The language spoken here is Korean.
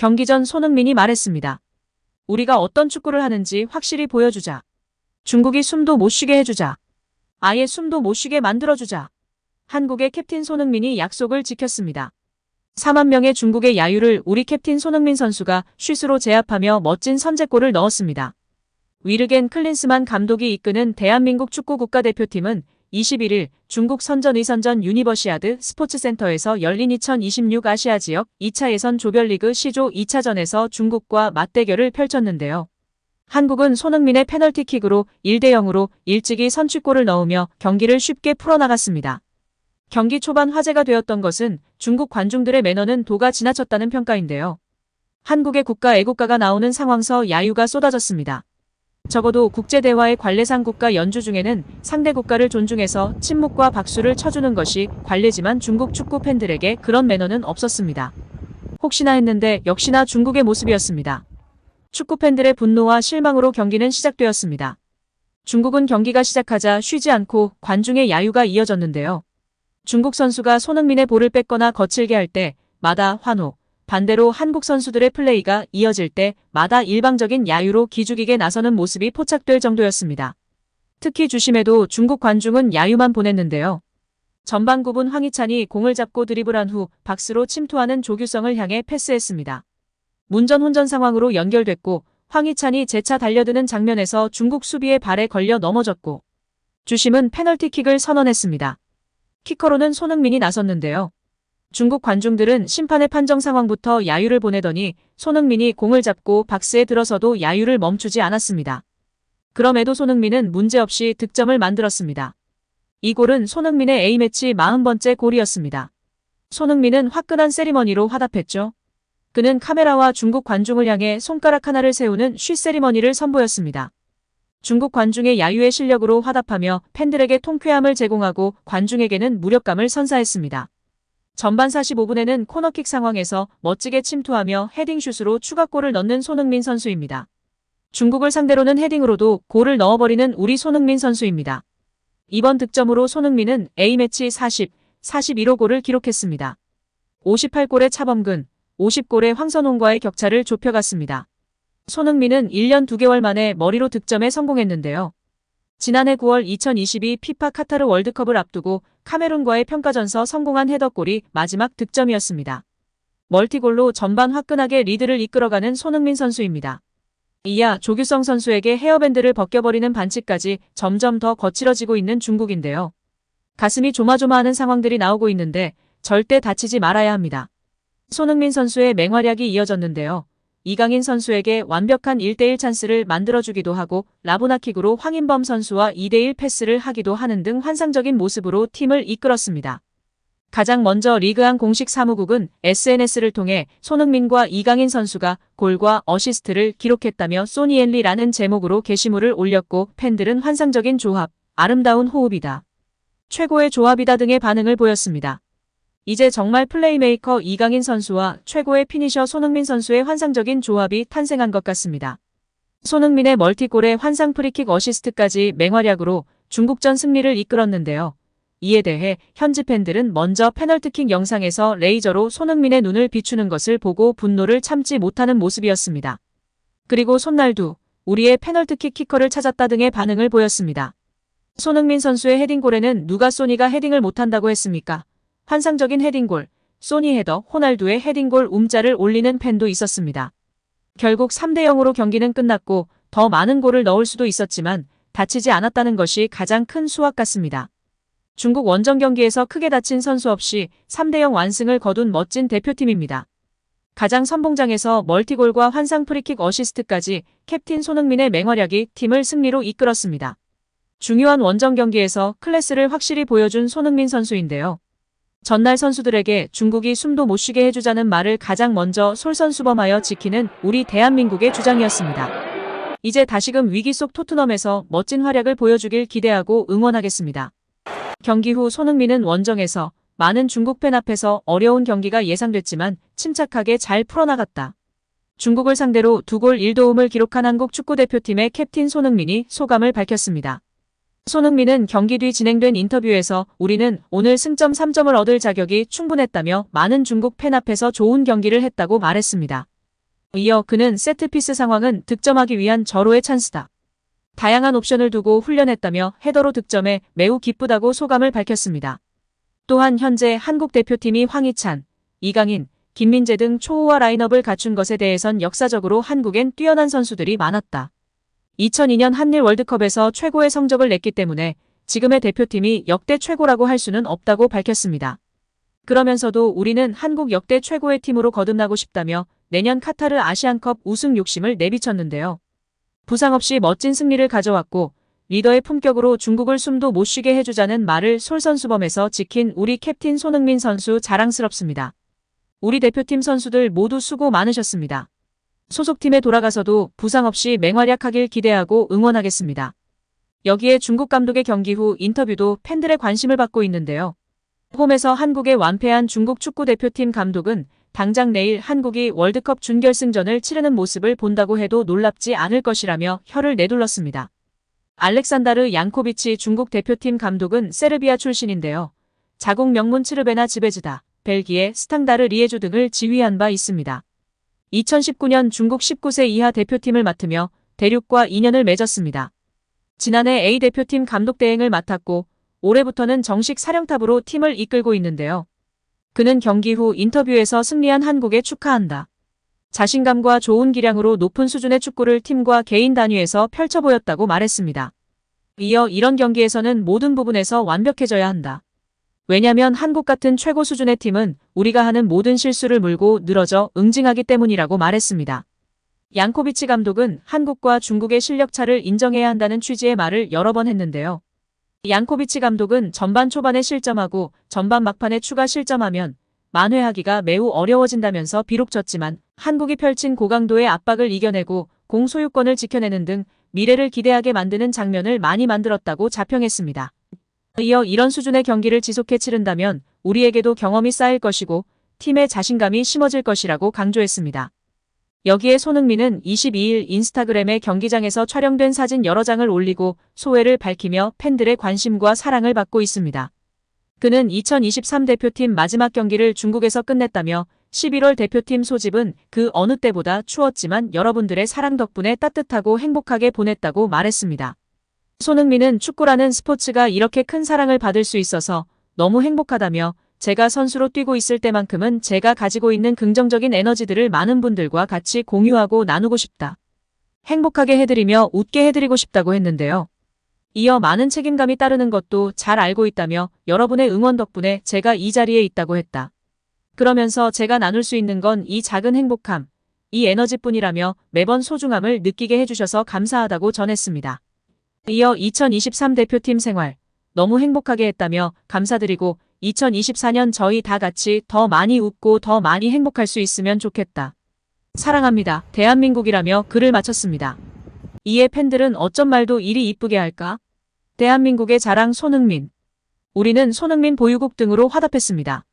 경기 전 손흥민이 말했습니다. 우리가 어떤 축구를 하는지 확실히 보여주자. 중국이 숨도 못 쉬게 해주자. 아예 숨도 못 쉬게 만들어주자. 한국의 캡틴 손흥민이 약속을 지켰습니다. 4만 명의 중국의 야유를 우리 캡틴 손흥민 선수가 슛으로 제압하며 멋진 선제골을 넣었습니다. 위르겐 클린스만 감독이 이끄는 대한민국 축구 국가대표팀은 21일 중국 선전 의선전 유니버시아드 스포츠센터에서 열린 2026 아시아 지역 2차 예선 조별리그 C조 2차전에서 중국과 맞대결을 펼쳤는데요. 한국은 손흥민의 페널티킥으로 1대 0으로 일찍이 선취골을 넣으며 경기를 쉽게 풀어나갔습니다. 경기 초반 화제가 되었던 것은 중국 관중들의 매너는 도가 지나쳤다는 평가인데요. 한국의 국가 애국가가 나오는 상황서 야유가 쏟아졌습니다. 적어도 국제대화의 관례상 국가 연주 중에는 상대 국가를 존중해서 침묵과 박수를 쳐주는 것이 관례지만 중국 축구 팬들에게 그런 매너는 없었습니다. 혹시나 했는데 역시나 중국의 모습이었습니다. 축구 팬들의 분노와 실망으로 경기는 시작되었습니다. 중국은 경기가 시작하자 쉬지 않고 관중의 야유가 이어졌는데요. 중국 선수가 손흥민의 볼을 뺏거나 거칠게 할 때 마다 환호, 반대로 한국 선수들의 플레이가 이어질 때 마다 일방적인 야유로 기죽이게 나서는 모습이 포착될 정도였습니다. 특히 주심에도 중국 관중은 야유만 보냈는데요. 전반 9분 황희찬이 공을 잡고 드리블한 후 박스로 침투하는 조규성을 향해 패스했습니다. 문전 혼전 상황으로 연결됐고 황희찬이 재차 달려드는 장면에서 중국 수비의 발에 걸려 넘어졌고 주심은 페널티킥을 선언했습니다. 키커로는 손흥민이 나섰는데요. 중국 관중들은 심판의 판정 상황부터 야유를 보내더니 손흥민이 공을 잡고 박스에 들어서도 야유를 멈추지 않았습니다. 그럼에도 손흥민은 문제없이 득점을 만들었습니다. 이 골은 손흥민의 A매치 40번째 골이었습니다. 손흥민은 화끈한 세리머니로 화답했죠. 그는 카메라와 중국 관중을 향해 손가락 하나를 세우는 쉬 세리머니를 선보였습니다. 중국 관중의 야유의 실력으로 화답하며 팬들에게 통쾌함을 제공하고 관중에게는 무력감을 선사했습니다. 전반 45분에는 코너킥 상황에서 멋지게 침투하며 헤딩슛으로 추가골을 넣는 손흥민 선수입니다. 중국을 상대로는 헤딩으로도 골을 넣어버리는 우리 손흥민 선수입니다. 이번 득점으로 손흥민은 A매치 40, 41호 골을 기록했습니다. 58골의 차범근, 50골의 황선홍과의 격차를 좁혀갔습니다. 손흥민은 1년 2개월 만에 머리로 득점에 성공했는데요. 지난해 9월 2022 피파 카타르 월드컵을 앞두고 카메룬과의 평가전서 성공한 헤더골이 마지막 득점이었습니다. 멀티골로 전반 화끈하게 리드를 이끌어가는 손흥민 선수입니다. 이야 조규성 선수에게 헤어밴드를 벗겨버리는 반칙까지 점점 더 거칠어지고 있는 중국인데요. 가슴이 조마조마하는 상황들이 나오고 있는데 절대 다치지 말아야 합니다. 손흥민 선수의 맹활약이 이어졌는데요. 이강인 선수에게 완벽한 1대1 찬스를 만들어주기도 하고 라보나킥으로 황인범 선수와 2대1 패스를 하기도 하는 등 환상적인 모습으로 팀을 이끌었습니다. 가장 먼저 리그안 공식 사무국은 SNS를 통해 손흥민과 이강인 선수가 골과 어시스트를 기록했다며 소니엘리라는 제목으로 게시물을 올렸고 팬들은 환상적인 조합, 아름다운 호흡이다. 최고의 조합이다 등의 반응을 보였습니다. 이제 정말 플레이메이커 이강인 선수와 최고의 피니셔 손흥민 선수의 환상적인 조합이 탄생한 것 같습니다. 손흥민의 멀티골에 환상 프리킥 어시스트까지 맹활약으로 중국전 승리를 이끌었는데요. 이에 대해 현지 팬들은 먼저 페널티킥 영상에서 레이저로 손흥민의 눈을 비추는 것을 보고 분노를 참지 못하는 모습이었습니다. 그리고 손날두, 우리의 페널티킥 키커를 찾았다 등의 반응을 보였습니다. 손흥민 선수의 헤딩골에는 누가 소니가 헤딩을 못한다고 했습니까? 환상적인 헤딩골, 소니 헤더, 호날두의 헤딩골 움자를 올리는 팬도 있었습니다. 결국 3대 0으로 경기는 끝났고 더 많은 골을 넣을 수도 있었지만 다치지 않았다는 것이 가장 큰 수확 같습니다. 중국 원정 경기에서 크게 다친 선수 없이 3대0 완승을 거둔 멋진 대표팀입니다. 가장 선봉장에서 멀티골과 환상 프리킥 어시스트까지 캡틴 손흥민의 맹활약이 팀을 승리로 이끌었습니다. 중요한 원정 경기에서 클래스를 확실히 보여준 손흥민 선수인데요. 전날 선수들에게 중국이 숨도 못 쉬게 해주자는 말을 가장 먼저 솔선수범하여 지키는 우리 대한민국의 주장이었습니다. 이제 다시금 위기 속 토트넘에서 멋진 활약을 보여주길 기대하고 응원하겠습니다. 경기 후 손흥민은 원정에서 많은 중국 팬 앞에서 어려운 경기가 예상됐지만 침착하게 잘 풀어나갔다. 중국을 상대로 두 골 1도움을 기록한 한국 축구대표팀의 캡틴 손흥민이 소감을 밝혔습니다. 손흥민은 경기 뒤 진행된 인터뷰에서 우리는 오늘 승점 3점을 얻을 자격이 충분했다며 많은 중국 팬 앞에서 좋은 경기를 했다고 말했습니다. 이어 그는 세트피스 상황은 득점하기 위한 절호의 찬스다. 다양한 옵션을 두고 훈련했다며 헤더로 득점해 매우 기쁘다고 소감을 밝혔습니다. 또한 현재 한국 대표팀이 황희찬, 이강인, 김민재 등 초호화 라인업을 갖춘 것에 대해선 역사적으로 한국엔 뛰어난 선수들이 많았다. 2002년 한일 월드컵에서 최고의 성적을 냈기 때문에 지금의 대표팀이 역대 최고라고 할 수는 없다고 밝혔습니다. 그러면서도 우리는 한국 역대 최고의 팀으로 거듭나고 싶다며 내년 카타르 아시안컵 우승 욕심을 내비쳤는데요. 부상 없이 멋진 승리를 가져왔고 리더의 품격으로 중국을 숨도 못 쉬게 해주자는 말을 솔선수범해서 지킨 우리 캡틴 손흥민 선수 자랑스럽습니다. 우리 대표팀 선수들 모두 수고 많으셨습니다. 소속팀에 돌아가서도 부상 없이 맹활약하길 기대하고 응원하겠습니다. 여기에 중국 감독의 경기 후 인터뷰도 팬들의 관심을 받고 있는데요. 홈에서 한국에 완패한 중국 축구 대표팀 감독은 당장 내일 한국이 월드컵 준결승전을 치르는 모습을 본다고 해도 놀랍지 않을 것이라며 혀를 내둘렀습니다. 알렉산다르 양코비치 중국 대표팀 감독은 세르비아 출신인데요. 자국 명문 츠르베나 즈베즈다, 벨기에 스탕다르 리에주 등을 지휘한 바 있습니다. 2019년 중국 19세 이하 대표팀을 맡으며 대륙과 인연을 맺었습니다. 지난해 A 대표팀 감독 대행을 맡았고 올해부터는 정식 사령탑으로 팀을 이끌고 있는데요. 그는 경기 후 인터뷰에서 승리한 한국에 축하한다. 자신감과 좋은 기량으로 높은 수준의 축구를 팀과 개인 단위에서 펼쳐 보였다고 말했습니다. 이어 이런 경기에서는 모든 부분에서 완벽해져야 한다. 왜냐면 한국 같은 최고 수준의 팀은 우리가 하는 모든 실수를 물고 늘어져 응징하기 때문이라고 말했습니다. 양코비치 감독은 한국과 중국의 실력 차를 인정해야 한다는 취지의 말을 여러 번 했는데요. 양코비치 감독은 전반 초반에 실점하고 전반 막판에 추가 실점하면 만회하기가 매우 어려워진다면서 비록 졌지만 한국이 펼친 고강도의 압박을 이겨내고 공소유권을 지켜내는 등 미래를 기대하게 만드는 장면을 많이 만들었다고 자평했습니다. 이어 이런 수준의 경기를 지속해 치른다면 우리에게도 경험이 쌓일 것이고 팀의 자신감이 심어질 것이라고 강조했습니다. 여기에 손흥민은 22일 인스타그램에 경기장에서 촬영된 사진 여러 장을 올리고 소회를 밝히며 팬들의 관심과 사랑을 받고 있습니다. 그는 2023 대표팀 마지막 경기를 중국에서 끝냈다며 11월 대표팀 소집은 그 어느 때보다 추웠지만 여러분들의 사랑 덕분에 따뜻하고 행복하게 보냈다고 말했습니다. 손흥민은 축구라는 스포츠가 이렇게 큰 사랑을 받을 수 있어서 너무 행복하다며 제가 선수로 뛰고 있을 때만큼은 제가 가지고 있는 긍정적인 에너지들을 많은 분들과 같이 공유하고 나누고 싶다. 행복하게 해드리며 웃게 해드리고 싶다고 했는데요. 이어 많은 책임감이 따르는 것도 잘 알고 있다며 여러분의 응원 덕분에 제가 이 자리에 있다고 했다. 그러면서 제가 나눌 수 있는 건 이 작은 행복함, 이 에너지뿐이라며 매번 소중함을 느끼게 해주셔서 감사하다고 전했습니다. 이어 2023 대표팀 생활 너무 행복하게 했다며 감사드리고 2024년 저희 다 같이 더 많이 웃고 더 많이 행복할 수 있으면 좋겠다. 사랑합니다. 대한민국이라며 글을 마쳤습니다. 이에 팬들은 어쩜 말도 이리 이쁘게 할까? 대한민국의 자랑 손흥민. 우리는 손흥민 보유국 등으로 화답했습니다.